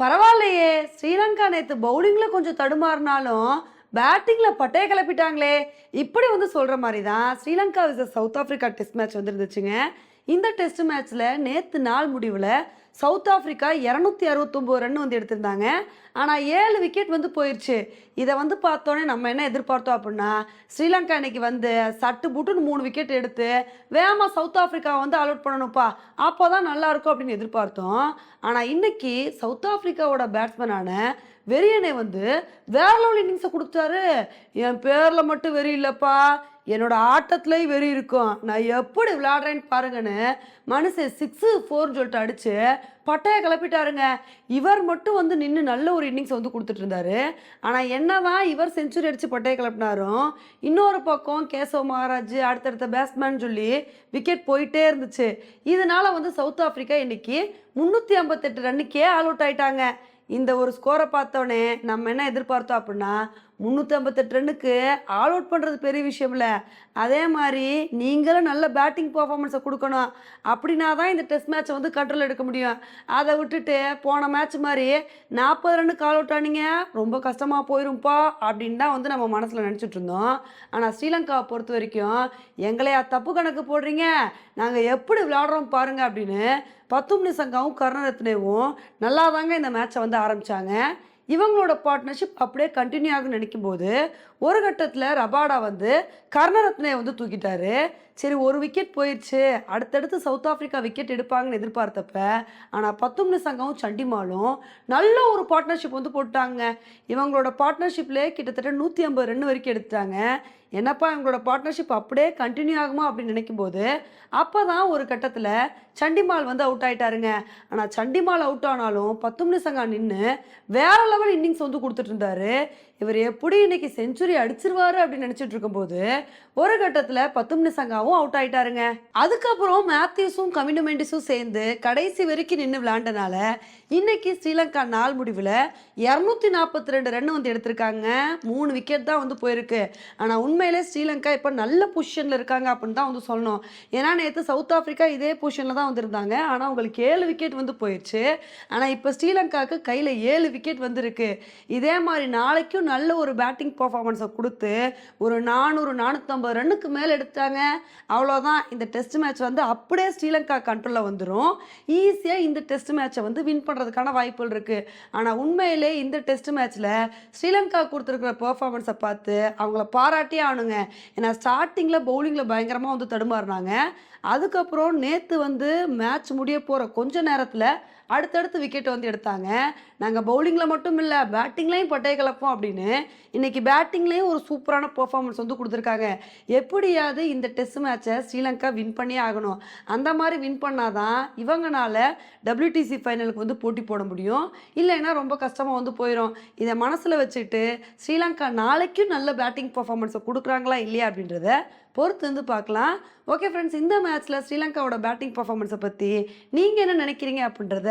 பரவாயில்லையே. ஸ்ரீலங்கா நேற்று பவுலிங்கில் கொஞ்சம் தடுமாறினாலும் பேட்டிங்கில் பட்டையை கிளப்பிட்டாங்களே. இப்படி வந்து சொல்கிற மாதிரி தான் Sri Lanka versus South Africa test match வந்துருந்துச்சுங்க. இந்த டெஸ்ட் மேட்ச்சில் நேற்று நாள் முடிவில் சவுத் ஆஃப்ரிக்கா இரநூத்தி அறுபத்தொம்போது ரன் வந்து எடுத்திருந்தாங்க. ஆனால் ஏழு விக்கெட் வந்து போயிடுச்சு இதை வந்து பார்த்தோன்னே நம்ம என்ன எதிர்பார்த்தோம் அப்படின்னா ஸ்ரீலங்கா இன்னைக்கு வந்து சட்டு புட்டுன்னு மூணு விக்கெட் எடுத்து வேகமாக சவுத் ஆஃப்ரிக்காவை வந்து அலோட் பண்ணணும்ப்பா. அப்போ தான் நல்லாயிருக்கும் அப்படின்னு எதிர்பார்த்தோம். ஆனால் இன்னைக்கு சவுத் ஆஃப்ரிக்காவோட பேட்ஸ்மேனான வெறியனை வந்து வேற லெவல் இன்னிங்ஸை கொடுத்தாரு என் பேரில் மட்டும் வெறி இல்லைப்பா. என்னோட ஆட்டத்துலேயும் வெறி இருக்கும். நான் எப்படி விளையாடுறேன்னு பாருங்கன்னு மனுஷன் சிக்ஸு ஃபோர்னு சொல்லிட்டு அடிச்சு பட்டையை கிளப்பிட்டாருங்க. இவர் மட்டும் வந்து நின்று நல்ல ஒரு இன்னிங்ஸ் வந்து கொடுத்துட்டு இருந்தாரு. ஆனால் என்னதான் இவர் செஞ்சுரி அடித்து பட்டையை கிளப்பினாரும் இன்னொரு பக்கம் கேசவ் மகாராஜ் அடுத்தடுத்த பேட்ஸ்மேன் சொல்லி விக்கெட் போயிட்டே இருந்துச்சு. இதனால வந்து சவுத் ஆஃப்ரிக்கா இன்னைக்கு முந்நூற்றி ஐம்பத்தெட்டு ரன்னுக்கே ஆல் அவுட் ஆயிட்டாங்க. இந்த ஒரு ஸ்கோரை பார்த்தோன்னே நம்ம என்ன எதிர்பார்த்தோம் அப்படின்னா முந்நூற்றி ஐம்பத்தெட்டு ரன்னுக்கு ஆல் அவுட் பண்ணுறது பெரிய விஷயம் இல்லை அதே மாதிரி நீங்களும் நல்ல பேட்டிங் பர்ஃபார்மன்ஸை கொடுக்கணும். அப்படின்னா தான் இந்த டெஸ்ட் மேட்ச்சை வந்து கண்ட்ரோல் எடுக்க முடியும். அதை விட்டுட்டு போன மேட்ச் மாதிரி நாற்பது ரன்னுக்கு ஆல் அவுட் ஆனீங்க ரொம்ப கஷ்டமாக போயிரும்ப்பா அப்படின்னு தான் வந்து நம்ம மனசில் நினச்சிட்டு இருந்தோம். ஆனால் ஸ்ரீலங்காவை பொறுத்த வரைக்கும் எங்களையா தப்பு கணக்கு போடுறீங்க? நாங்கள் எப்படி விளையாடுறோம் பாருங்க அப்படின்னு பத்தும் சங்காவும் கருணரத்னேவும் நல்லா தாங்க இந்த மேட்சை வந்து ஆரம்பித்தாங்க இவங்களோட பார்ட்னர்ஷிப் அப்படியே கண்டினியூ ஆகும்னு நினைக்கும் போது ஒரு கட்டத்தில் ரபாடா வந்து கர்ணரத்னையை வந்து தூக்கிட்டாரு. சரி ஒரு விக்கெட் போயிடுச்சு அடுத்தடுத்து சவுத் ஆஃப்ரிக்கா விக்கெட் எடுப்பாங்கன்னு எதிர்பார்த்தப்ப ஆனால் பத்தும் நிசங்காவும் சண்டிமாலும் நல்ல ஒரு பார்ட்னர்ஷிப் வந்து போட்டாங்க. இவங்களோட பார்ட்னர்ஷிப்லேயே கிட்டத்தட்ட நூற்றி ஐம்பது ரன் வரைக்கும் எடுத்துட்டாங்க. என்னப்பா இவங்களோட பார்ட்னர்ஷிப் அப்படியே கண்டினியூ ஆகுமா அப்படின்னு நினைக்கும்போது அப்போ தான் ஒரு கட்டத்தில் சண்டிமால் வந்து அவுட் ஆகிட்டாருங்க ஆனால் சண்டிமால் அவுட் ஆனாலும் பத்தும் நிசங்கா நின்று வேற லெவல் இன்னிங்ஸ் வந்து கொடுத்துட்டு இருந்தாரு. இவர் எப்படி இன்னைக்கு செஞ்சுரி அடிச்சிருவாரு அப்படின்னு நினச்சிட்டு இருக்கும்போது ஒரு கட்டத்தில் பத்தும் நிசங்காவும் அவுட் ஆயிட்டாருங்க. அதுக்கப்புறம் மேத்யூஸும் கமிண்டுமெண்டிஸும் சேர்ந்து கடைசி வரைக்கும் நின்று விளையாண்டனால இன்னைக்கு ஸ்ரீலங்கா நாள் முடிவில் இரநூத்தி நாற்பத்தி ரெண்டு ரன் வந்து எடுத்திருக்காங்க. மூணு விக்கெட் தான் வந்து போயிருக்கு. ஆனால் உண்மையிலே ஸ்ரீலங்கா இப்போ நல்ல பொசிஷனில் இருக்காங்க அப்படின்னு தான் வந்து சொல்லணும். ஏன்னா நேற்று சவுத் ஆஃப்ரிக்கா இதே பொசிஷனில் தான் வந்திருந்தாங்க. ஆனால் அவங்களுக்கு ஏழு விக்கெட் வந்து போயிடுச்சு ஆனால் இப்போ ஸ்ரீலங்காவுக்கு கையில் ஏழு விக்கெட் வந்திருக்கு. இதே மாதிரி நாளைக்கும் நல்ல ஒரு பேட்டிங் பர்ஃபார்மன்ஸை கொடுத்து ஒரு நானூறு நானூற்றம்பது ரன்னுக்கு மேலே எடுத்தாங்க அவ்வளோதான் இந்த டெஸ்ட் மேட்ச் வந்து அப்படியே ஸ்ரீலங்கா கண்ட்ரோலில் வந்துடும் ஈஸியாக இந்த டெஸ்ட் மேட்சை வந்து வின் பண்ணுறதுக்கான வாய்ப்புகள் இருக்குது ஆனால் உண்மையிலே இந்த டெஸ்ட் மேட்ச்சில் ஸ்ரீலங்கா கொடுத்துருக்குற பெர்ஃபார்மன்ஸை பார்த்து அவங்கள பாராட்டியே ஆகணுங்க. ஏன்னா ஸ்டார்டிங்கில் பவுலிங்கில் பயங்கரமாக வந்து தடுமாறினாங்க. அதுக்கப்புறம் நேற்று வந்து மேட்ச் முடிய போகிற கொஞ்ச நேரத்தில் அடுத்தடுத்து விக்கெட் வந்து எடுத்தாங்க. நாங்கள் பவுலிங்கில் மட்டும் இல்லை பேட்டிங்லேயும் பட்டை கலப்போம் அப்படின்னு இன்னைக்கு பேட்டிங்லேயும் ஒரு சூப்பரான பர்ஃபார்மன்ஸ் வந்து கொடுத்துருக்காங்க. எப்படியாவது இந்த டெஸ்ட் மேட்சை ஸ்ரீலங்கா வின் பண்ணியே ஆகணும். அந்த மாதிரி வின் பண்ணாதான் இவங்கனால டபிள்யூடிசி ஃபைனலுக்கு வந்து போட்டி போட முடியும். இல்லைன்னா ரொம்ப கஷ்டமாக வந்து போயிடும் இதை மனசில் வச்சுட்டு ஸ்ரீலங்கா நாளைக்கும் நல்ல பேட்டிங் பர்ஃபார்மன்ஸை கொடுக்குறாங்களா இல்லையா அப்படின்றத பொறுத்து வந்து பார்க்கலாம். ஓகே ஃப்ரெண்ட்ஸ் இந்த மேட்ச்சில் ஸ்ரீலங்காவோட பேட்டிங் பர்ஃபார்மன்ஸை பற்றி நீங்கள் என்ன நினைக்கிறீங்க அப்படின்றத